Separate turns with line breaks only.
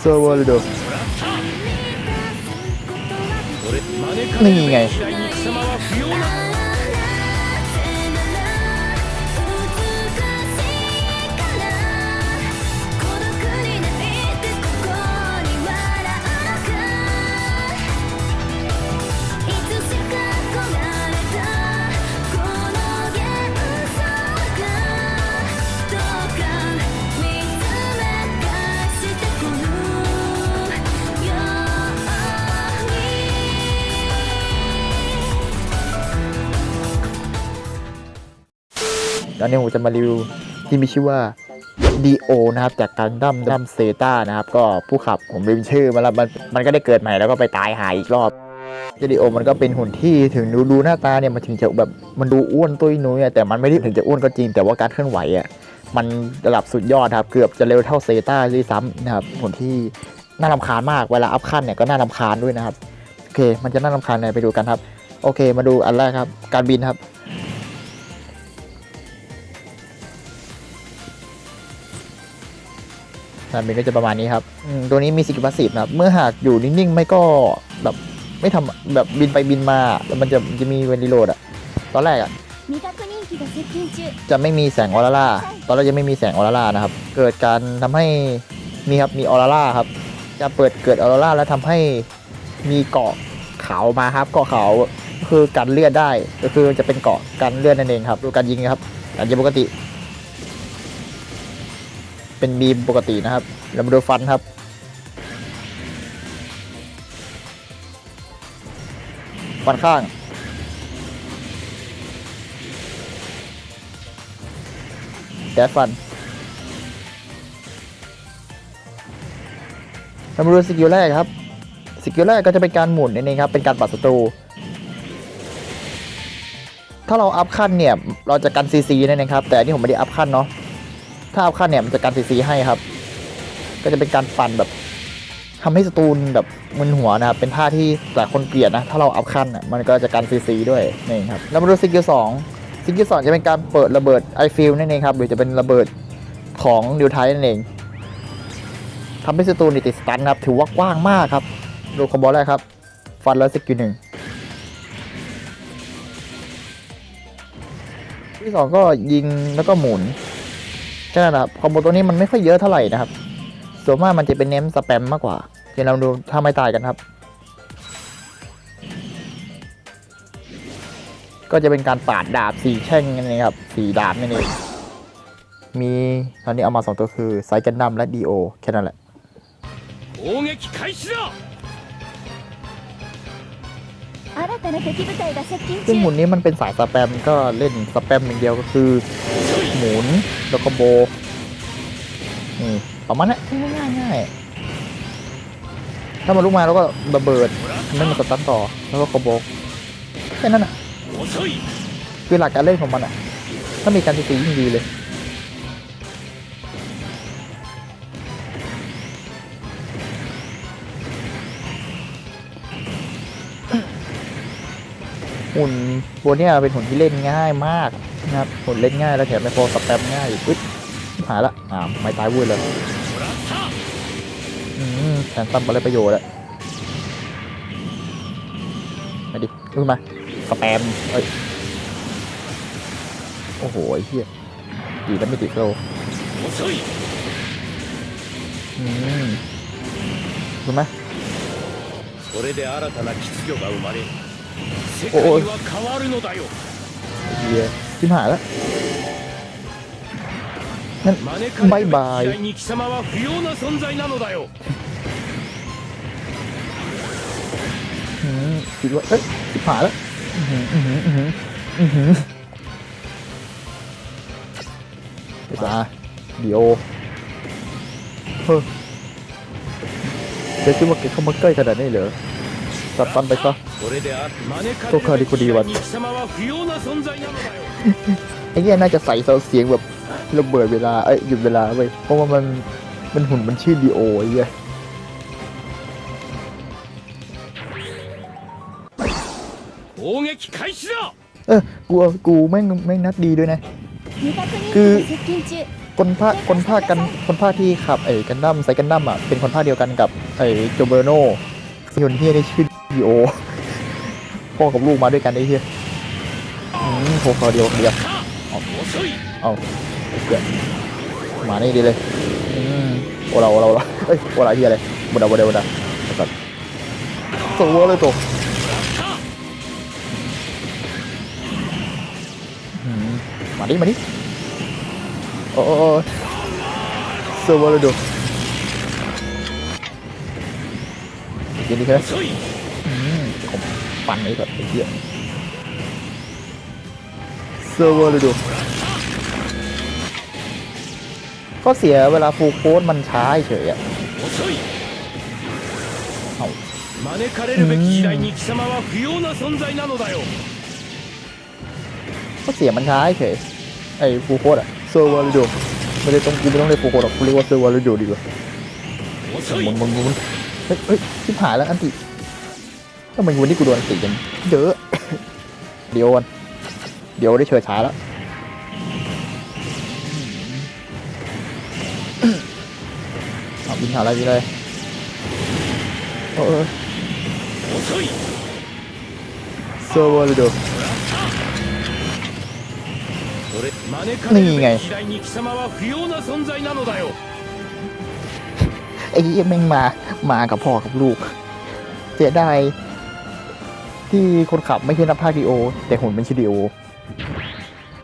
โซวอลโด
นี่
นี่ไง ตอนนี้ผมจะมารีวิวที่มีชื่อว่า D.O นะครับจากการดั้มดั้มเซตานะครับ ก็ผู้ขับผมลืมชื่อมาแล้วมันมันก็ได้เกิดใหม่แล้วก็ไปตายหายอีกรอบดีโอมันก็เป็นหุ่นที่ถึงดูดูหน้าตาเนี่ยมันถึงจะแบบมันดูอ้วนตุ้ยนุ้ยแต่มันไม่ได้ถึงจะอ้วนก็จริง แต่ว่าการเคลื่อนไหวอะมันระดับสุดยอดครับ เกือบจะเร็วเท่าเซตาด้วยซ้ำนะครับหุ่นที่น่ารำคาญมากเวลาอัพขั้นเนี่ยก็น่ารำคาญด้วยนะครับโอเค มันจะน่ารำคาญไงไปดูกันครับ โอเค มาดูอันแรกครับ การบินครับ สนามบินก็จะประมาณนี้ครับตัวนี้มีสกิลพาสซีฟนะครับ เมื่อหากอยู่นิ่งๆ ไม่ก็แบบไม่ทำแบบบินไปบินมา แล้วมันจะจะมีเวลีโรดอะตอนแรกอะจะไม่มีแสงออร่าร่า ตอนแรกจะไม่มีแสงออร่าร่านะครับ เกิดการทำให้มีครับมีออร่าร่าครับ จะเปิดเกิดออร่าร่าแล้วทำให้มีเกาะขาวมาครับเกาะขาวคือกันเลือดได้ ก็คือจะเป็นเกาะกันเลือดนั่นเองครับดูการยิงครับอาจจะปกติ เป็นบีมปกตินะครับเรามาดูฟันครับ ฟันข้างแก๊สฟันเรามาดูสกิลแรกครับสกิลแรกก็จะเป็นการหมุนนั่เองครับเป็นการปัดศัตรูถ้าเราอัพขั้นเนี่ย เราจะกันซีซีนั่นเองครับ แต่อันนี้ผมไม่ได้อัพขั้นเนาะ ถ้าเอัพขั้นเนี่ยมันจะกันซีซีให้ครับ ก็จะเป็นการปั่นแบบทำให้สตูนแบบมึนหัวนะครับ เป็นท่าที่หลายคนเกลียดนะ ถ้าเราอัพขั้นอะมันก็จะกันซีซีด้วยนี่ครับ แล้วมาดูสกิลสองสิ่งที่สองจะเป็นการเปิดระเบิดไอฟิลนั่นเองครับ หรือจะเป็นระเบิดของดิวไทนั่นเองทำให้สตูนนี่ติดสตันครับ ถือว่ากว้างมากครับ ดูคอมโบแรกครับ ฟันแล้วสกิลหนึ่งที่สองก็ยิงแล้วก็หมุน ใช่ครับคอมโบตัวนี้มันไม่ค่อยเยอะเท่าไหร่นะครับ ส่วนมากมันจะเป็นเน้มสแปมมากกว่าเดี๋ยวเราดูถ้าไม่ตายกันครับ ก็จะเป็นการปาดดาบสีแช่งนี่เองครับสีดาบนี่เองมีตอนนี้เอามาสองตัวคือไซกันดัมและดีโอแค่นั้นแหละซึ่งหมุนนี้มันเป็นสายสแปมก็เล่นสแปมอย่างเดียวก็คือ หมุนแล้วก็โบนี่ประมาณนั้นง่ายง่ายถ้ามันลุกมาแล้วก็ระเบิดทำให้มันสตันต่อแล้วก็คอมโบแค่นั้นอะคือหลักการเล่นของมันอะ ถ้ามีการตีตียิ่งดีเลยหุ่นตัวเนี้ยเป็นหุ่นที่เล่นง่ายมาก นะครับผลเล่นง่ายแล้วแถมไม่พอสแปมง่ายอีกอึดหายละอ่าไม่ตายวุ้ยเลยอืมแทนตั้มอะไรประโยชน์แหละมาดิขึ้นมาสแปมเอ้ยโอ้โหเฮียดีแล้วไม่ติดโลอืมถูกไหม
โอ้โเฮี
ย ชิบหายแล้วนั่น
บายบา
ยคิดว่าเอ๊ะชิบหายแล้วเดี๋ยวเดี๋ยวเฮ้ยจะคิดว่าแกเข้ามาใกล้ขนาดนี้เหรอ จัดฟันไปซะ
ตัวคาริโคดีวัน
ไอ้เนี่ยน่าจะใส่เสียงแบบระเบิดเวลา เอ้ยหยุดเวลาไว้เพราะว่ามันมันหุ่นมันชื่อดีโอไอ้เนี่ยเออกูกูแม่งแม่งนัดดีด้วยนะ
คือ
คนภาคคนภาคกันคนภาคที่ขับไอ้กันดั้มไซกันดั้มอะเป็นคนภาคเดียวกันกับไอ้โจเบอร์โนส่วนเฮียได้ชื่อ พีโอพ่อกับลูกมาด้วยกันได้เหี้ยโคล่าเดียวเดียว
เอา
เอาเกิดมานี่ดีเลยอโอเราโอเราเฮ้ยโอเราเฮียอะไรบดาบดาบดาสัตว์ส่งวัวเลยตัวมาดิมาดิโอ้โซอร์เวอร์เลยดูยินดีครับ ผมปั่นไอ้แบบไอ้เหี้ยเซิร์ฟเวอร์เลยดูก็เสียเวลาฟูลโค้ดมันช้าเฉยๆอะ
遅い
เอา
招かれるべき時代に貴様は不要な存在なのだよ
ก็เสียมันช้าเฉยไอ้ฟูลโค้ดอะเซิร์ฟเวอร์เลยดูไม่ได้ต้องกูไม่ต้องเรียกฟูลโค้ดหรอกกูเรียกว่าเซิร์ฟเวอร์เลยดูดีกว่า
遅
ห
い
มุนหมุนหมุนเฮ้ยเฮ้ยชิบหายแล้วอันติ ทำไมวันนี้กูโดนสีกันเยอะ เดี๋ยววันเดี๋ยวได้เชิดช้าแล้วเอาบินหาอะไรดีเลยโอ้
ย
โซวอลดู
นี่ไง
ไอ้แม่งมา มากับพ่อกับลูกเสียดาย ที่คนขับไม่ใช่นักพากย์ดีโอ แต่หุ่นเป็นชิดีโอ